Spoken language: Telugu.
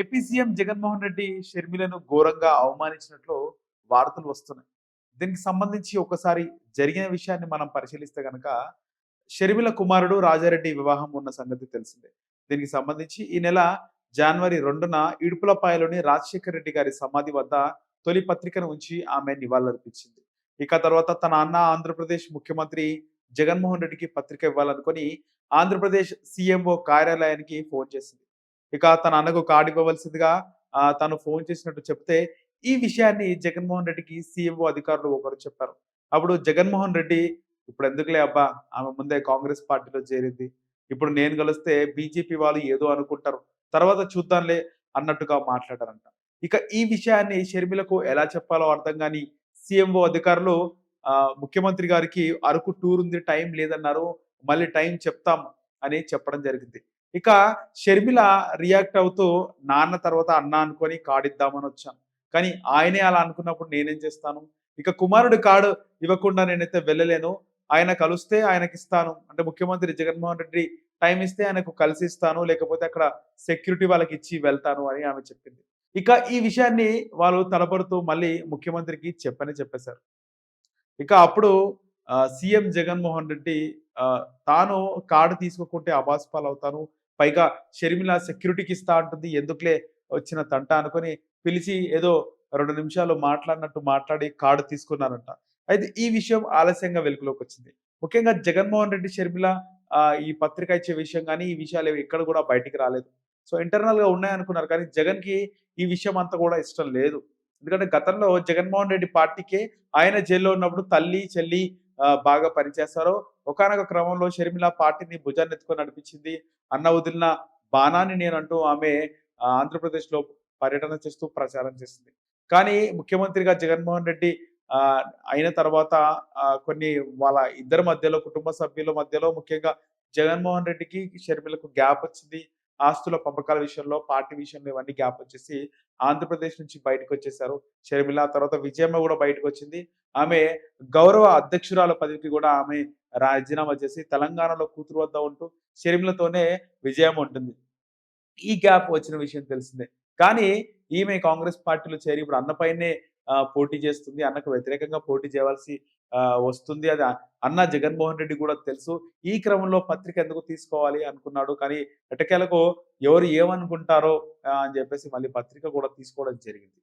ఏపీ సీఎం జగన్మోహన్ రెడ్డి షర్మిలను ఘోరంగా అవమానించినట్లు వార్తలు వస్తున్నాయి. దీనికి సంబంధించి ఒకసారి జరిగిన విషయాన్ని మనం పరిశీలిస్తే కనుక షర్మిల కుమారుడు రాజారెడ్డి వివాహం ఉన్న సంగతి తెలిసిందే. దీనికి సంబంధించి ఈ నెల జనవరి రెండున ఇడుపులపాయలోని రాజశేఖర రెడ్డి గారి సమాధి వద్ద తొలి పత్రికను ఉంచి ఆమె నివాళులర్పించింది. ఇక తర్వాత తన అన్న ఆంధ్రప్రదేశ్ ముఖ్యమంత్రి జగన్మోహన్ రెడ్డికి పత్రిక ఇవ్వాలనుకొని ఆంధ్రప్రదేశ్ సీఎంఓ కార్యాలయానికి ఫోన్ చేసింది. ఇక తన అన్నకు కార్డు ఇవ్వవలసిందిగా తను ఫోన్ చేసినట్టు చెప్తే ఈ విషయాన్ని జగన్మోహన్ రెడ్డికి సీఎంఓ అధికారులు ఒకరు చెప్పారు. అప్పుడు జగన్మోహన్ రెడ్డి ఇప్పుడు ఎందుకులే అబ్బా ఆమె ముందే కాంగ్రెస్ పార్టీలో చేరింది. ఇప్పుడు నేను కలిస్తే బీజేపీ వాళ్ళు ఏదో అనుకుంటారు. తర్వాత చూద్దాంలే అన్నట్టుగా మాట్లాడారంట. ఇక ఈ విషయాన్ని షర్మిలకు ఎలా చెప్పాలో అర్థం కాని సీఎంఓ అధికారులు ముఖ్యమంత్రి గారికి అరకు టూర్ ఉంది టైం లేదన్నారు మళ్ళీ టైం చెప్తాం అని చెప్పడం జరిగింది. ఇక షర్మిల రియాక్ట్ అవుతూ నాన్న తర్వాత అన్న అనుకొని కాడిద్దామని వచ్చాను. కానీ ఆయనే అలా అనుకున్నప్పుడు నేనేం చేస్తాను? ఇక కుమారుడు కార్డు ఇవ్వకుండా నేనైతే వెళ్ళలేను. ఆయన కలిస్తే ఆయనకి ఇస్తాను అంటే ముఖ్యమంత్రి జగన్మోహన్ రెడ్డి టైం ఇస్తే ఆయనకు కలిసి ఇస్తాను. లేకపోతే అక్కడ సెక్యూరిటీ వాళ్ళకి ఇచ్చి వెళ్తాను అని ఆమె చెప్పింది. ఇక ఈ విషయాన్ని వాళ్ళు తలపడుతూ మళ్ళీ ముఖ్యమంత్రికి చెప్పని చెప్పేశారు. ఇక అప్పుడు సీఎం జగన్మోహన్ రెడ్డి తాను కార్డు తీసుకోకుంటే అబాస్పాలు అవుతాను పైగా షర్మిల సెక్యూరిటీకి ఇస్తా ఉంటుంది ఎందుకులే వచ్చిన తంట అనుకొని పిలిచి ఏదో రెండు నిమిషాలు మాట్లాడినట్టు మాట్లాడి కార్డు తీసుకున్నారంట. అయితే ఈ విషయం ఆలస్యంగా వెలుగులోకి వచ్చింది. ముఖ్యంగా జగన్మోహన్ రెడ్డి షర్మిల ఈ పత్రిక ఇచ్చే విషయం కానీ ఈ విషయాలు ఎక్కడ కూడా బయటికి రాలేదు. సో ఇంటర్నల్గా ఉన్నాయనుకున్నారు కానీ జగన్కి ఈ విషయం అంతా కూడా ఇష్టం లేదు. ఎందుకంటే గతంలో జగన్మోహన్ రెడ్డి పార్టీకే ఆయన జైల్లో ఉన్నప్పుడు తల్లి చెల్లి బాగా పనిచేస్తారో ఒకనొక క్రమంలో షర్మిల పార్టీని భుజాన్ని ఎత్తుకొని నడిపించింది. అన్న వదిలిన బాణాన్ని నేనంటూ ఆమె ఆంధ్రప్రదేశ్లో పర్యటన చేస్తూ ప్రచారం చేసింది. కానీ ముఖ్యమంత్రిగా జగన్మోహన్ రెడ్డి ఆ, అయిన తర్వాత కొన్ని వాళ్ళ ఇద్దరి మధ్యలో కుటుంబ సభ్యుల మధ్యలో ముఖ్యంగా జగన్మోహన్ రెడ్డికి షర్మిలకు గ్యాప్ వచ్చింది. ఆస్తుల పంపకాల విషయంలో పార్టీ విషయంలో ఇవన్నీ గ్యాప్ వచ్చేసి ఆంధ్రప్రదేశ్ నుంచి బయటకు వచ్చేసారు షర్మిల తర్వాత విజయమ్మ కూడా బయటకు వచ్చింది ఆమె గౌరవ అధ్యక్షురాల పదవికి కూడా ఆమె రాజీనామా చేసి తెలంగాణలో కూతురు వద్ద ఉంటూ షర్మిలతోనే విజయం ఉంటుంది. ఈ గ్యాప్ వచ్చిన విషయం తెలిసిందే. కానీ ఈమె కాంగ్రెస్ పార్టీలో చేరి ఇప్పుడు అన్నపైనే పోటీ చేస్తుంది. అన్నకు వ్యతిరేకంగా పోటీ చేయవలసి వస్తుంది. అది అన్న జగన్మోహన్ రెడ్డి కూడా తెలుసు. ఈ క్రమంలో పత్రిక ఎందుకు తీసుకోవాలి అనుకున్నాడు. కానీ ఎటకేలకు ఎవరు ఏమనుకుంటారో అని చెప్పేసి మళ్ళీ పత్రిక కూడా తీసుకోవడం జరిగింది.